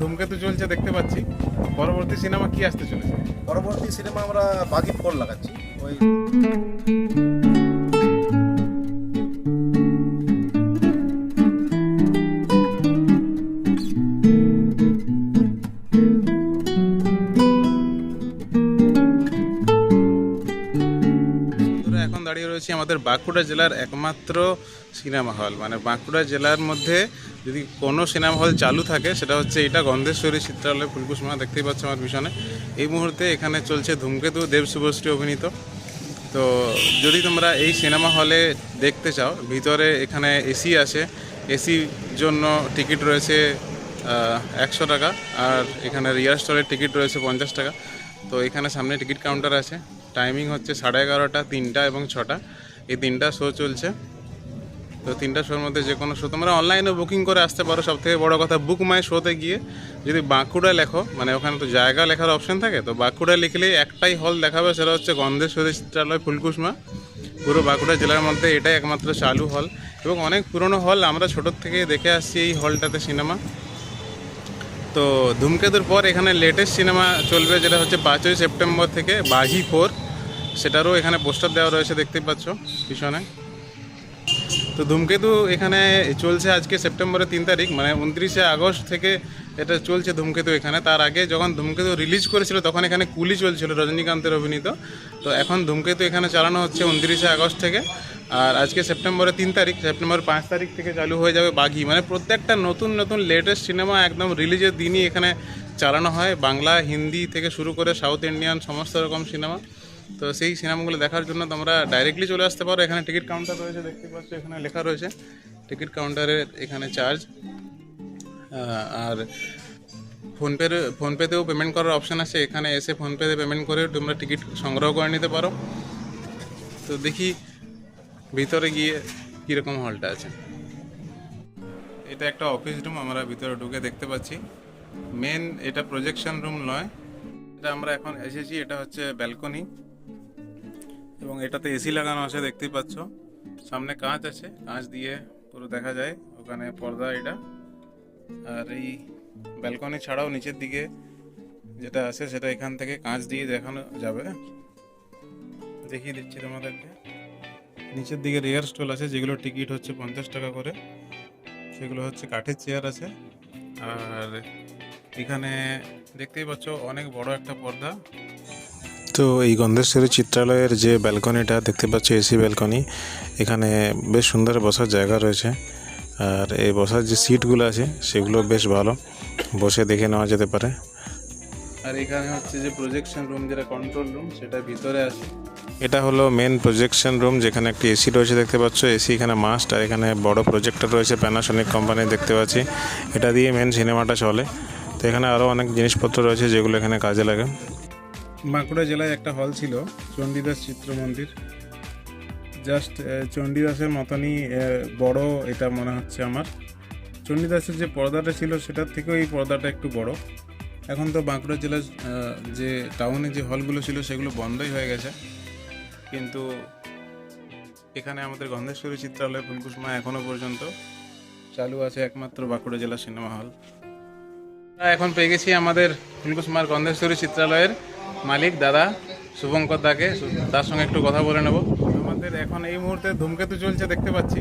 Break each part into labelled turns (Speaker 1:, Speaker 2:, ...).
Speaker 1: ধূমকেতু চলছে দেখতে পাচ্ছি। পরবর্তী সিনেমা কি আসতে চলেছে?
Speaker 2: পরবর্তী সিনেমা আমরা বাগি ফোর লাগাচ্ছি। ওই
Speaker 1: এখন দাঁড়িয়ে রয়েছি আমাদের বাঁকুড়া জেলার একমাত্র সিনেমা হল। মানে বাঁকুড়া জেলার মধ্যে যদি কোনো সিনেমা হল চালু থাকে, সেটা হচ্ছে এটা গন্ধেশ্বরী চিত্রালয় ফুলকুসমা দেখতেই পাচ্ছ আমার পিছনে। এই মুহূর্তে এখানে চলছে ধূমকেতু, দেব শুভশ্রী অভিনীত। তো যদি তোমরা এই সিনেমা হলে দেখতে চাও, ভিতরে এখানে এসি আছে। এসির জন্য টিকিট রয়েছে একশো টাকা, আর এখানে রিয়ার স্টলের টিকিট রয়েছে পঞ্চাশ টাকা। তো এখানে সামনে টিকিট কাউন্টার আছে। টাইমিং হচ্ছে সাড়ে এগারোটা, তিনটা এবং ছটা। এই তিনটা শো চলছে। তো তিনটা শোর মধ্যে যে কোনো শো। তোমরা অনলাইনে বুকিং করে আসতে পারো। সব থেকে বড়ো কথা বুক মাই শোতে গিয়ে যদি বাঁকুড়া লেখো মানে ওখানে তো জায়গা লেখার অপশন থাকে, তো বাঁকুড়া লিখলেই একটাই হল দেখাবে, সেটা হচ্ছে গন্ধেশ্বরী চিত্রালয় ফুলকুসমা পুরো বাঁকুড়া জেলার মধ্যে এটাই একমাত্র চালু হল এবং অনেক পুরনো হল আমরা ছোটোর থেকে দেখে আসছি এই হলটাতে সিনেমা তো ধূমকেতুর পর এখানে লেটেস্ট সিনেমা চলবে, যেটা হচ্ছে পাঁচই সেপ্টেম্বর থেকে বাঘি ফোর। সেটারও এখানে পোস্টার দেওয়া রয়েছে দেখতেই পাচ্ছ পিছনে। তো ধূমকেতু এখানে চলছে আজকে সেপ্টেম্বরের তিন তারিখ মানে উনত্রিশে আগস্ট থেকে এটা চলছে ধূমকেতু এখানে। তার আগে যখন ধূমকেতু রিলিজ করেছিল, তখন এখানে কুলি চলছিল রজনীকান্তের অভিনীত। তো এখন ধূমকেতু এখানে চালানো হচ্ছে উনত্রিশে আগস্ট থেকে। আর আজকে সেপ্টেম্বরের তিন তারিখ, সেপ্টেম্বর পাঁচ তারিখ থেকে চালু হয়ে যাবে বাঘি। মানে প্রত্যেকটা নতুন নতুন লেটেস্ট সিনেমা একদম রিলিজের দিনই এখানে চালানো হয়। বাংলা, হিন্দি থেকে শুরু করে সাউথ ইন্ডিয়ান সমস্ত রকম সিনেমা তো সেই সিনেমাগুলো দেখার জন্য তোমরা ডাইরেক্টলি চলে আসতে পারো। এখানে টিকিট কাউন্টার রয়েছে, দেখতে পাচ্ছ, এখানে লেখা রয়েছে টিকিট কাউন্টারের এখানে চার্জ আর ফোনপে ফোনপেতেও পেমেন্ট করার অপশান আছে। এখানে এসে ফোনপেতে পেমেন্ট করে তোমরা টিকিট সংগ্রহ করে নিতে পারো। তো দেখি ভিতরে গিয়ে কীরকম হলটা আছে। এটা একটা অফিস রুম আমরা ভিতরে ঢুকে দেখতে পাচ্ছি। মেন এটা প্রজেকশন রুম নয়। এটা আমরা এখন এসেছি, এটা হচ্ছে ব্যালকনি এবং এটাতে এসি লাগানো আছে, দেখতেই পাচ্ছ। সামনে কাঁচ আছে, কাঁচ দিয়ে পুরো দেখা যায়, ওখানে পর্দা এটা। আর এই ব্যালকনি ছাড়াও নিচের দিকে যেটা আছে, সেটা এখান থেকে কাঁচ দিয়ে দেখানো যাবে। দেখিয়ে দিচ্ছি তোমাদেরকে। নিচের দিকে রেয়ার স্টল আছে, যেগুলো টিকিট হচ্ছে পঞ্চাশ টাকা করে। সেগুলো হচ্ছে কাঠের চেয়ার আছে। আর এখানে দেখতেই পাচ্ছ, অনেক বড় একটা পর্দা।
Speaker 3: তো এই গন্ধেশ্বরী চিত্রালয়ের যে ব্যালকনিটা দেখতে পাচ্ছ এসি ব্যালকনি এখানে বেশ সুন্দর বসার জায়গা রয়েছে। আর এই বসার যে সিটগুলো আছে সেগুলো বেশ ভালো বসে দেখে নেওয়া যেতে পারে।
Speaker 1: আর এখানে হচ্ছে যে প্রজেকশন রুম যেটা কন্ট্রোল রুম সেটা ভিতরে আছে।
Speaker 3: এটা হলো মেন প্রজেকশন রুম যেখানে একটি এসি রয়েছে দেখতে পাচ্ছ। এসি এখানে মাস্ট আর এখানে বড় প্রজেক্টর রয়েছে প্যানাসনিক কোম্পানি দেখতে পাচ্ছি। এটা দিয়ে মেন সিনেমাটা চলে। তো এখানে আরও অনেক জিনিসপত্র রয়েছে যেগুলো এখানে কাজে লাগে।
Speaker 1: বাঁকুড়া জেলায় একটা হল ছিল, চণ্ডীদাস চিত্র মন্দির। জাস্ট চণ্ডীদাসের মতনই বড় এটা মনে হচ্ছে আমার। চণ্ডীদাসের যে পর্দাটা ছিল, সেটার থেকেও এই পর্দাটা একটু বড়। এখন তো বাঁকুড়া জেলার যে টাউনে যে হলগুলো ছিল, সেগুলো বন্ধই হয়ে গেছে। কিন্তু এখানে আমাদের গন্ধেশ্বরী চিত্রালয়, ফুলকুসমা এখনও পর্যন্ত চালু আছে একমাত্র বাঁকুড়া জেলা সিনেমা হল। এখন পেয়ে গেছি আমাদের ফুলকুসমার গন্ধেশ্বরী চিত্রালয়ের মালিক দাদা শুভঙ্কর দাকে। তার সঙ্গে একটু কথা বলে নেব। আমাদের এখন এই মুহূর্তে ধূমকেতু চলছে দেখতে পাচ্ছি।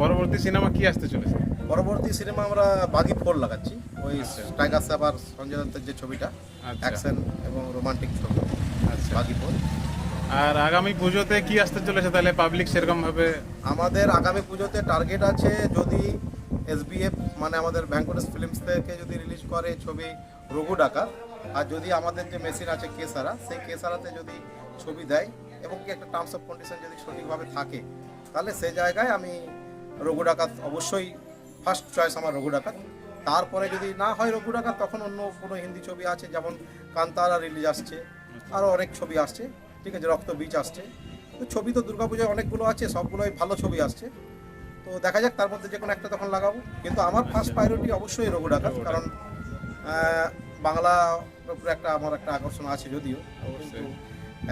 Speaker 1: পরবর্তী সিনেমা কি আসতে চলেছে?
Speaker 2: পরবর্তী সিনেমা আমরা বাগি ফোর লাগাচ্ছি। ওই টাইগার সাহেব আর সঞ্জয় দত্তের যে ছবিটা
Speaker 1: আচ্ছা।
Speaker 2: অ্যাকশন এবং রোমান্টিক ছবি।
Speaker 1: আচ্ছা।
Speaker 2: বাগি ফোর
Speaker 1: আর আগামী পুজোতে কি আসতে চলেছে তাহলে? পাবলিক সেরকম ভাবে?
Speaker 2: আমাদের আগামী পুজোতে টার্গেট আছে যদি এসবিএফ মানে আমাদের ভ্যাঙ্কটেশ ফিল্মস থেকে যদি রিলিজ করে ছবি রঘু ডাকাত আর যদি আমাদের যে মেশিন আছে কেসারা সেই কেসারাতে যদি ছবি দেয় এবং কি একটা টার্মস অফ কন্ডিশন যদি সঠিকভাবে থাকে, তাহলে সে জায়গায় আমি রঘু ডাকাত অবশ্যই ফার্স্ট চয়েস আমার রঘু ডাকাত। তারপরে যদি না হয় রঘু ডাকাত, তখন অন্য কোনো হিন্দি ছবি আছে, যেমন কান্তারা রিলিজ আসছে আরও অনেক ছবি আসছে, ঠিক আছে, রক্ত বীজ আসছে। তো ছবি তো দুর্গাপূজায় অনেকগুলো আছে, সবগুলোই ভালো ছবি আসছে। তো দেখা যাক, তার মধ্যে যে কোনো একটা তখন লাগাবো। কিন্তু আমার ফার্স্ট প্রায়োরিটি অবশ্যই রঘু ডাকাত, কারণ বাংলা উপরে একটা আমার একটা আকর্ষণ আছে যদিও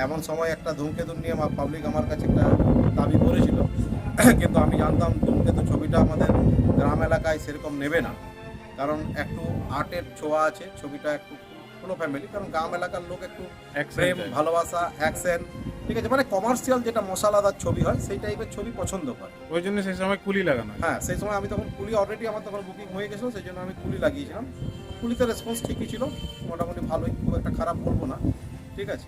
Speaker 2: এমন সময় একটা ধূমকেতু নিয়ে আমার পাবলিক আমার কাছে একটা দাবি করেছিল। কিন্তু আমি জানতাম ধূমকেতু ছবিটা আমাদের গ্রাম এলাকায় সেরকম নেবে না। কারণ একটু আর্টের ছোঁয়া আছে ছবিটা একটু কোনো ফ্যামিলি কারণ গ্রাম এলাকার লোক একটু প্রেম ভালোবাসা অ্যাকশন ঠিক আছে? মানে কমার্শিয়াল যেটা মশালাদার ছবি হয় সেই টাইপের ছবি পছন্দ করে।
Speaker 1: ওই জন্য সেই সময় কুলি লাগানো। হ্যাঁ।
Speaker 2: সেই সময় আমি তখন কুলি অলরেডি আমার তখন বুকিং হয়ে গেছিল সেই জন্য আমি কুলি লাগিয়েছিলাম। কুলিতে রেসপন্স ঠিকই ছিল। মোটামুটি ভালোই খুব একটা খারাপ বলব না। ঠিক আছে?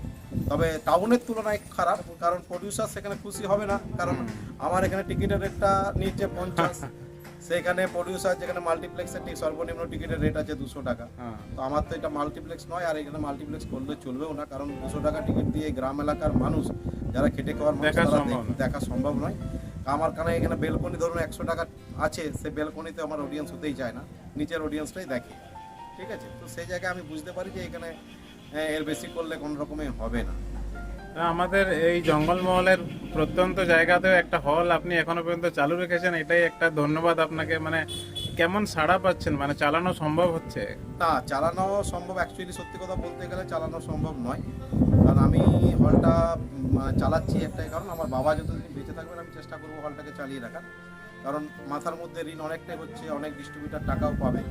Speaker 2: তবে টাউনের তুলনায় খারাপ কারণ প্রডিউসার সেখানে খুশি হবে না। কারণ আমার এখানে টিকিটের রেটটা নিচ্ছে পঞ্চাশ। সেখানে প্রডিউসার যেখানে মাল্টিপ্লেক্সের ঠিক সর্বনিম্ন টিকিটের রেট আছে দুশো টাকা।
Speaker 1: হ্যাঁ।
Speaker 2: তো আমার তো এটা মাল্টিপ্লেক্স নয় আর এখানে মাল্টিপ্লেক্স করলে চলবেও না। কারণ দুশো টাকা টিকিট দিয়ে গ্রাম এলাকার মানুষ যারা খেটে খাওয়ার
Speaker 1: দেখা সম্ভব নয়।
Speaker 2: দেখা সম্ভব নয়। আমার কানে এখানে বেলকনি ধরুন একশো টাকা আছে সে বেলকনিতে আমার অডিয়েন্স হতেই চায় না। নিচের অডিয়েন্সটাই দেখে। ঠিক আছে? তো সেই জায়গায় আমি বুঝতে পারি যে এখানে এর বেশি করলে কোনো রকমই হবে না।
Speaker 1: আমাদের এই জঙ্গলমহলের প্রত্যন্ত জায়গাতেও একটা হল আপনি এখনও পর্যন্ত চালু রেখেছেন এটাই একটা ধন্যবাদ আপনাকে। মানে কেমন সাড়া পাচ্ছেন? মানে চালানো সম্ভব হচ্ছে?
Speaker 2: না চালানো সম্ভব অ্যাকচুয়ালি সত্যি কথা বলতে গেলে চালানো সম্ভব নয়। কারণ আমি হলটা চালাচ্ছি একটাই কারণ আমার বাবা যতদিন বেঁচে থাকবেন আমি চেষ্টা করব হলটাকে চালিয়ে রাখার। কারণ মাথার মধ্যে ঋণ অনেকটাই হচ্ছে অনেক ডিস্ট্রিবিউটার টাকাও পাবে।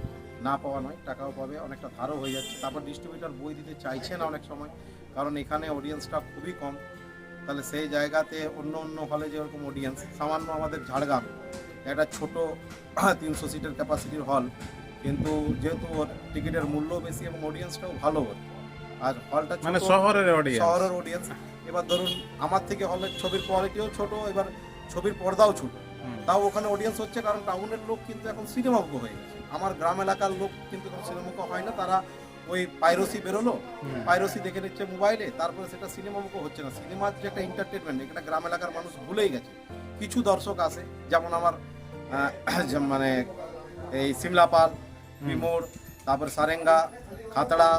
Speaker 2: না পাওয়া নয় টাকাও পাবে অনেকটা ধারও হয়ে যাচ্ছে। তারপর ডিস্ট্রিবিউটার বই দিতে চাইছে না অনেক সময় কারণ এখানে অডিয়েন্সটা খুবই কম। তাহলে সেই জায়গাতে অন্য অন্য হলে যেরকম অডিয়েন্স সামান্য আমাদের ঝাড়গ্রাম একটা ছোট তিনশো সিটের ক্যাপাসিটির হল কিন্তু যেহেতু ওর টিকিটের মূল্য বেশি এবং অডিয়েন্সটাও ভালো ওর আর হলটা
Speaker 1: মানে শহরের অডিয়েন্স
Speaker 2: শহরের অডিয়েন্স এবার ধরুন আমার থেকে হলের ছবির কোয়ালিটিও ছোট এবার ছবির পর্দাও ছোট। তাও ওখানে অডিয়েন্স হচ্ছে কারণ টাউনের লোক কিন্তু এখন সিনেমাজ্ঞ হয়ে গেছে। আমার গ্রাম এলাকার লোক কিন্তু এখন সিনেমাজ্ঞ হয় না তারা ওই পাইরসি বেরোলো পাইরসি দেখে নিচ্ছে মোবাইলে তারপরে সেটা সিনেমামুখ হচ্ছে না। সিনেমার যে একটা এন্টারটেনমেন্ট এটা গ্রাম এলাকার মানুষ ভুলেই গেছে। কিছু দর্শক আছে যেমন আমার মানে এই সিমলা পাল বিমোর তারপরে সারেঙ্গা খাতড়া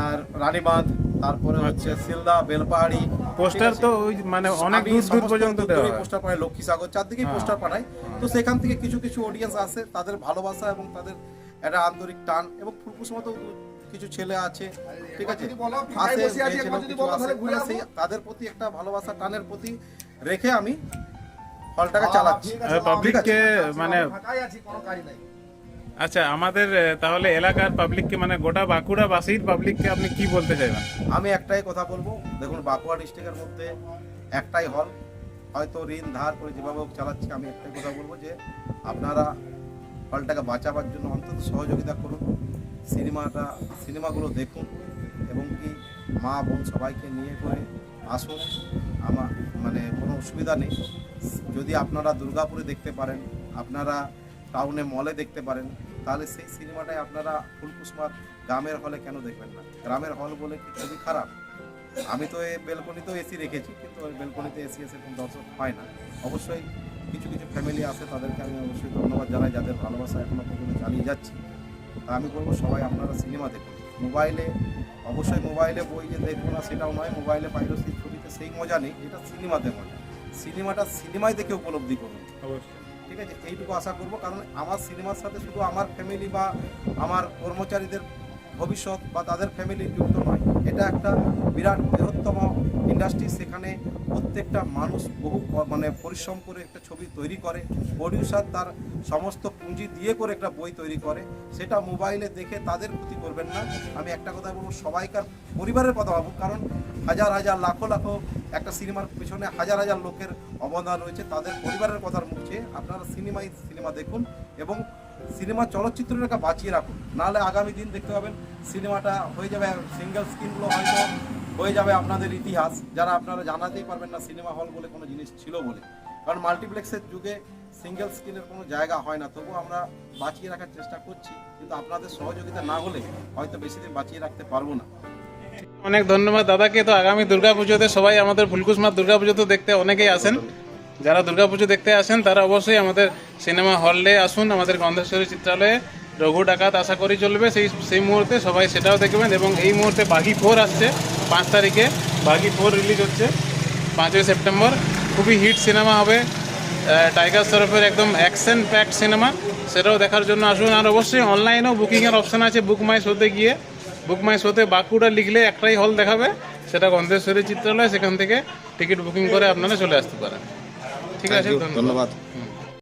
Speaker 2: আর রানীবাঁধ তারপরে হচ্ছে সিলদা বেলপাহাড়ি
Speaker 1: পোস্টার তো ওই মানে অনেক দূর দূর পর্যন্ত দেওয়া হয়।
Speaker 2: পোস্টার পাঠায় লক্ষ্মী সাগর চারদিকেই
Speaker 1: হ্যাঁ।
Speaker 2: পোস্টার পাঠায় তো সেখান থেকে কিছু কিছু অডিয়েন্স আসে তাদের ভালোবাসা এবং তাদের একটা আন্তরিক টান এবং ফুলকুস মতো কিছু ছেলে আছে ঠিক আছে? তাদের প্রতি একটা ভালোবাসা টানের প্রতি রেখে আমি হলটাকে চালাচ্ছি।
Speaker 1: পাবলিককে মানে আচ্ছা আমাদের তাহলে এলাকার পাবলিককে মানে গোটা বাঁকুড়া বাঁকুড়াবাসীর পাবলিককে আপনি কি বলতে চাইবেন?
Speaker 2: আমি একটাই কথা বলব, দেখুন বাঁকুড়া ডিস্ট্রিক্টের মধ্যে একটাই হল হয়তো ঋণ ধার করে যেভাবে চালাচ্ছি, আমি একটাই কথা বলব যে আপনারা হলটাকে বাঁচাবার জন্য অন্তত সহযোগিতা করুন, সিনেমাটা, সিনেমাগুলো দেখুন এবং কি মা, বোন সবাইকে নিয়ে করে আসুন। আমার মানে কোনো অসুবিধা নেই। যদি আপনারা দুর্গাপুরে দেখতে পারেন, আপনারা টাউনে মলে দেখতে পারেন তাহলে সেই সিনেমাটাই আপনারা ফুলকুসমার গ্রামের হলে কেন দেখবেন না? গ্রামের হল বলে কি খুবই খারাপ? আমি তো এই বেলকনিতেও এসি রেখেছি, কিন্তু ওই বেলকনিতে এসি এসে কোনো দর্শক হয় না। অবশ্যই কিছু কিছু ফ্যামিলি আছে, তাদেরকে আমি অবশ্যই ধন্যবাদ জানাই, যাদের ভালোবাসা এখনও পর্যন্ত চালিয়ে যাচ্ছি। তা আমি বলব সবাই আপনারা সিনেমা দেখুন। মোবাইলে, অবশ্যই মোবাইলে বই যে দেখব না সেটাও নয়, মোবাইলে পাইরসি ছবিতে সেই মজা নেই, যেটা সিনেমাতে মজা। সিনেমাটা সিনেমায় দেখে উপলব্ধি করুন।
Speaker 1: অবশ্যই।
Speaker 2: ঠিক আছে? এইটুকু আশা করব। কারণ আমার সিনেমার সাথে শুধু আমার ফ্যামিলি বা আমার কর্মচারীদের ভবিষ্যৎ বা তাদের ফ্যামিলি যুক্ত নয়। এটা একটা বিরাট বৃহত্তম ইন্ডাস্ট্রি সেখানে প্রত্যেকটা মানুষ বহু মানে পরিশ্রম করে একটা ছবি তৈরি করে। প্রডিউসার তার সমস্ত পুঁজি দিয়ে করে একটা বই তৈরি করে। সেটা মোবাইলে দেখে তাদের ক্ষতি করবেন না। আমি একটা কথা বলব, সবাইকার পরিবারের কথা ভাবুন, কারণ হাজার হাজার, লাখো লাখো একটা সিনেমার পেছনে হাজার হাজার লোকের অবদান রয়েছে। তাদের পরিবারের কথার মুখছে আপনারা সিনেমাই সিনেমা দেখুন এবং সিনেমা চলচ্চিত্রটাকে বাঁচিয়ে রাখুন। নাহলে আগামী দিন দেখতে পাবেন সিনেমাটা হয়ে যাবে সিঙ্গেল স্ক্রিনগুলো হয়তো হয়ে যাবে আপনাদের ইতিহাস। যারা আপনারা জানাতেই পারবেন না সিনেমা হল বলে কোনো জিনিস ছিল বলে। কারণ মাল্টিপ্লেক্সের যুগে সিঙ্গেল স্ক্রিনের কোনো জায়গা হয় না। তবুও আমরা বাঁচিয়ে রাখার চেষ্টা করছি। কিন্তু আপনাদের সহযোগিতা না হলে হয়তো বেশি দিন বাঁচিয়ে রাখতে পারব না।
Speaker 1: অনেক ধন্যবাদ। দাদাকে তো আগামী দুর্গাপুজোতে সবাই আমাদের ফুলকুসমার দুর্গাপুজো তো দেখতে অনেকেই আসেন। যারা দুর্গাপুজো দেখতে আসেন, তারা অবশ্যই আমাদের সিনেমা হলে আসুন আমাদের গন্ধেশ্বরী চিত্রালয়ে। রঘু ডাকাত আশা করি চলবে। সেই সেই মুহূর্তে সবাই সেটাও দেখবেন এবং এই মুহূর্তে বাঘি ফোর আসছে পাঁচ তারিখে। বাঘি ফোর রিলিজ হচ্ছে পাঁচই সেপ্টেম্বর। খুবই হিট সিনেমা হবে। টাইগার তরফের একদম অ্যাকশন প্যাকড সিনেমা। সেটাও দেখার জন্য আসুন। আর অবশ্যই অনলাইনেও বুকিংয়ের অপশন আছে বুক মাই শোতে গিয়ে। বুক মাই শোতে বাঁকুড়া লিখলে একটাই হল দেখাবে। সেটা গন্ধেশ্বরী চিত্রালয়। সেখান থেকে টিকিট বুকিং করে আপনারা চলে আসতে পারেন। ঠিক আছে ধন্যবাদ।